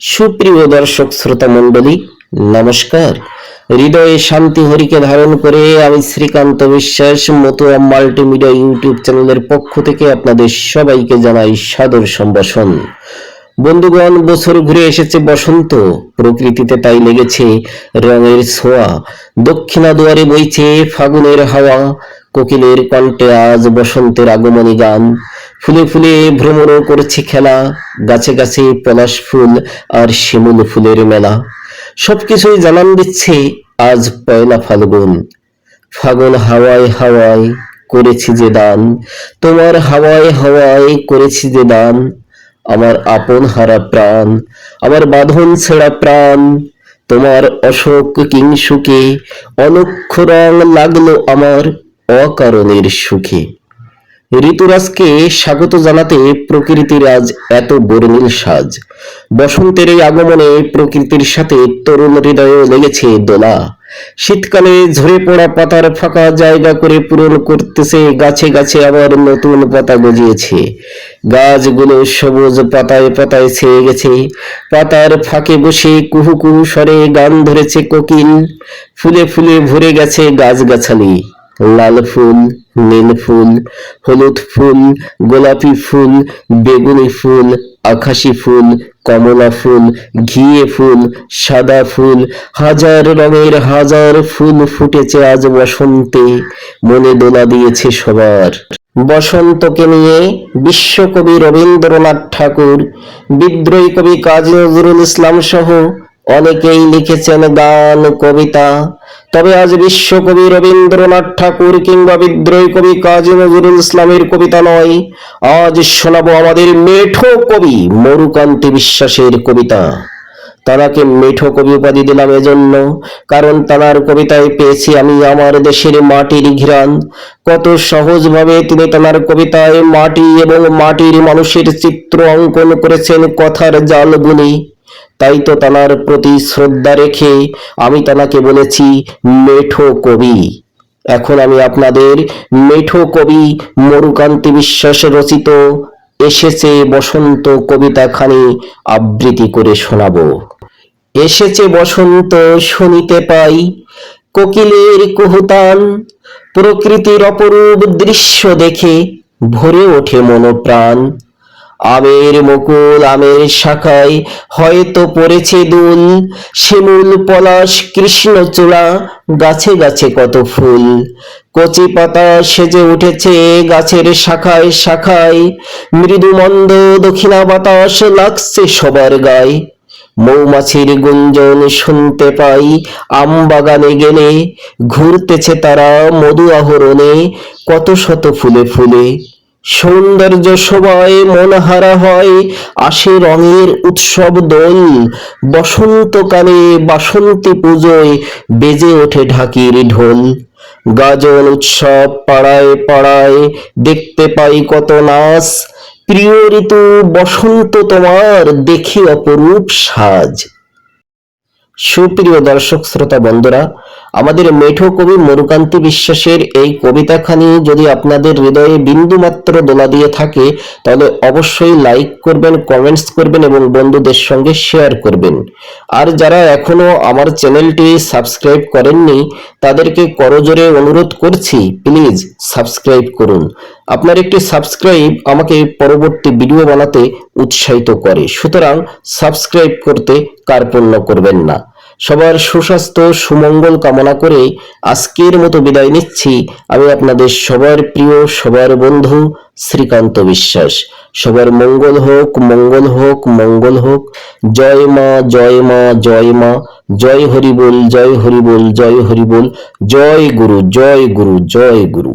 সুপ্রিয় দর্শক শ্রোতা মণ্ডলী, নমস্কার। হৃদয়ে শান্তি হরিকে ধারণ করে আমি শ্রীকান্ত বিশ্বাস, মতুয়া মাল্টিমিডিয়া ইউটিউব চ্যানেলের পক্ষ থেকে আপনাদের সবাইকে জানাই সাদর সম্ভাষণ। বন্ধুগণ, বছর ঘুরে এসেছে বসন্ত। প্রকৃতিতে তাই লেগেছে রঙের ছোঁয়া। দক্ষিণা দুয়ারে বইছে ফাগুনের হাওয়া। কোকিলের কণ্ঠে আজ বসন্তের আগমনী গান। ফুলে ফুলে ভ্রমণ করছে খেলা, গাছে গাছে পলাশ ফুল আর শিমুল ফুলের মেলা। সবকিছুই জানান দিচ্ছে আজ পয়লা ফাল্গুন। ফাগুন হাওয়ায় হাওয়ায় করেছি যে দান, তোমার হাওয়ায় হাওয়ায় করেছি যে দান। আমার আপন হারা প্রাণ, আমার বাঁধন ছেঁড়া প্রাণ, তোমার অশোক কিংসুকে অলক্ষ রং লাগল আমার অকারণের সুখে। ঋতুরাজকে স্বাগত জানাতে প্রকৃতির আজ এত বর্ণিল সাজ। বসন্তের এই আগমনে প্রকৃতির সাথে তরুণ হৃদয়ে লেগেছে দোলা। শীতকালে ঝরে পড়া পাতার ফাঁকা জায়গা করে পূরণ করতেছে, গাছে গাছে আবার নতুন পাতা গজিয়েছে। গাছগুলো সবুজ পাতায় পাতায় ছেয়ে গেছে। পাতার ফাঁকে বসে কুহু কুহু স্বরে গান ধরেছে কোকিল। ফুলে ফুলে ভরে গেছে গাছগাছালি। লাল ফুল নীল ফুল, হলুদ ফুল, গোলাপি ফুল, বেগুনি ফুল, আকাশি ফুল, কমলা ফুল, ঘিয়ে ফুল, সাদা ফুল, হাজার রঙের হাজার ফুল ফুটেছে আজ বসন্তে, মনে দোলা দিয়েছে সবার। বসন্তকে নিয়ে বিশ্বকবি রবীন্দ্রনাথ ঠাকুর, বিদ্রোহী কবি কাজী নজরুল ইসলাম সহ অনেকেই লিখেছেন গান, কবিতা। তবে আজ বিশ্বকবি রবীন্দ্রনাথ ঠাকুর কিংবা বিদ্রোহী কবি কাজী নজরুল ইসলামের কবিতা নয়। আজ শোনাবো আমাদের মেঠো কবি মরুকান্তি বিশ্বাসের কবিতা। তারাকে মেঠো কবি উপাধি দিলাম এজন্য, কারণ তার কবিতায় পেয়েছি আমি আমার দেশের মাটির ঘিরান কত সহজভাবে তিনি তার কবিতায় মাটি এবং মাটির মানুষের চিত্র অঙ্কন করেছেন কথার জাল বুনি। তাই তো তানার প্রতি শ্রদ্ধা রেখে আমি তানাকে বলেছি, মেঠো কবি। এখন আমি আপনাদের মেঠো কবি মরুকান্তি বিশ্বাস রচিত এসেছে বসন্ত কবিতাখানি আবৃত্তি করে শোনাব। এসেছে বসন্ত শুনিতে পাই কোকিলের কুহুতান, প্রকৃতির অপরূপ দৃশ্য দেখে ভরে ওঠে মনোপ্রাণ। আমের মুকুল, আমের শাখায় হয়তো পড়েছে দুল, শিমুল, পলাশ কৃষ্ণচূড়া গাছে গাছে কত ফুল। কচি পাতা সেজে উঠেছে গাছের শাখায় শাখায় মৃদু মন্দ দক্ষিণা বাতাস লাগছে সবার গায়ে। মৌমাছির গুঞ্জন শুনতে পাই, আম বাগানে গেলে ঘুরতেছে তারা মধু আহরণে কত শত ফুলে ফুলে। সৌন্দর্য সবাই মন হারা হয়, আসে রঙের উৎসব দোল। বসন্তকালে বাসন্তী পুজোয় বেজে ওঠে ঢাকির ঢোল। গাজন উৎসব পাড়ায় পাড়ায় দেখতে পাই কত নাচ। প্রিয় ঋতু, বসন্ত তোমার, দেখি অপরূপ সাজ। সুপ্রিয় দর্শক, শ্রোতা বন্ধুরা আমাদের মেঠো কবি মরুকান্তি বিশ্বাসের এই কবিতাখানি যদি আপনাদের হৃদয়ে বিন্দুমাত্র দোলা দিয়ে থাকে, তাহলে অবশ্যই লাইক করবেন কমেন্টস করবেন এবং বন্ধুদের সঙ্গে শেয়ার করবেন। আর যারা এখনও আমার চ্যানেলটি সাবস্ক্রাইব করেননি, তাদেরকে করজোরে অনুরোধ করছি প্লিজ সাবস্ক্রাইব করুন। আপনার একটি সাবস্ক্রাইব আমাকে পরবর্তী ভিডিও বানাতে উৎসাহিত করে। সুতরাং সাবস্ক্রাইব করতে কার্পণ্য করবেন না। সবার সুস্বাস্থ্য, সুমঙ্গল কামনা করে আজকের মতো বিদায় নিচ্ছি। আমি আপনাদের সবার প্রিয়, সবার বন্ধু শ্রীকান্ত বিশ্বাস। সবার মঙ্গল হোক মঙ্গল হোক মঙ্গল হোক। জয় মা জয় মা জয় মা। জয় হরিবোল জয় হরিবোল জয় হরিবোল। জয় গুরু জয় গুরু জয় গুরু।